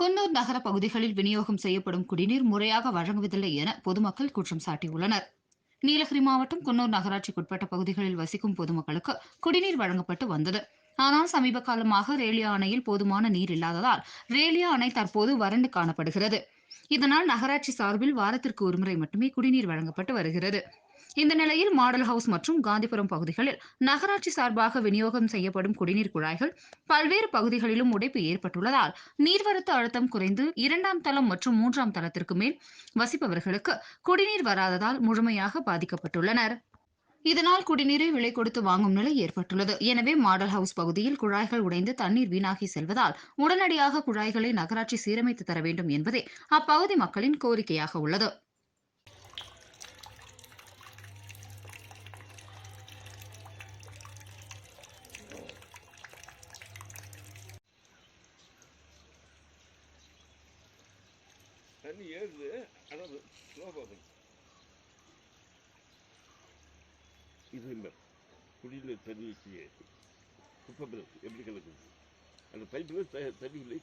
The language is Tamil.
குன்னூர் நகர பகுதிகளில் விநியோகம் செய்யப்படும் குடிநீர் முறையாக வழங்குவதில்லை என பொதுமக்கள் குற்றம் சாட்டியுள்ளனர். நீலகிரி மாவட்டம் குன்னூர் நகராட்சிக்குட்பட்ட பகுதிகளில் வசிக்கும் பொதுமக்களுக்கு குடிநீர் வழங்கப்பட்டு வந்தது. ஆனால் சமீப காலமாக ரேலியா அணையில் போதுமான நீர் இல்லாததால் ரேலியா அணை தற்போது வறண்டு காணப்படுகிறது. இதனால் நகராட்சி சார்பில் வாரத்திற்கு ஒருமுறை மட்டுமே குடிநீர் வழங்கப்பட்டு வருகிறது. இந்த நிலையில் மாடல் ஹவுஸ் மற்றும் காந்திபுரம் பகுதிகளில் நகராட்சி சார்பாக விநியோகம் செய்யப்படும் குடிநீர் குழாய்கள் பல்வேறு பகுதிகளிலும் உடைப்பு ஏற்பட்டுள்ளதால் நீர்வரத்து அழுத்தம் குறைந்து இரண்டாம் தளம் மற்றும் மூன்றாம் தளத்திற்கு மேல் வசிப்பவர்களுக்கு குடிநீர் வராததால் முழுமையாக பாதிக்கப்பட்டுள்ளனர். இதனால் குடிநீரை விலை கொடுத்து வாங்கும் நிலை ஏற்பட்டுள்ளது. எனவே மாடல் ஹவுஸ் பகுதியில் குழாய்கள் உடைந்து தண்ணீர் வீணாகி செல்வதால் உடனடியாக குழாய்களை நகராட்சி சீரமைத்து தர வேண்டும் என்பதே அப்பகுதி மக்களின் கோரிக்கையாக உள்ளது. தண்ணி ஏறுது. ஆனால் ஸ்லோவாக போகுது. இது இல்லை. குடியில் தண்ணி வச்சு குப்பை எப்படி கலக்குது அந்த பைப்பில் தண்ணி இல்லை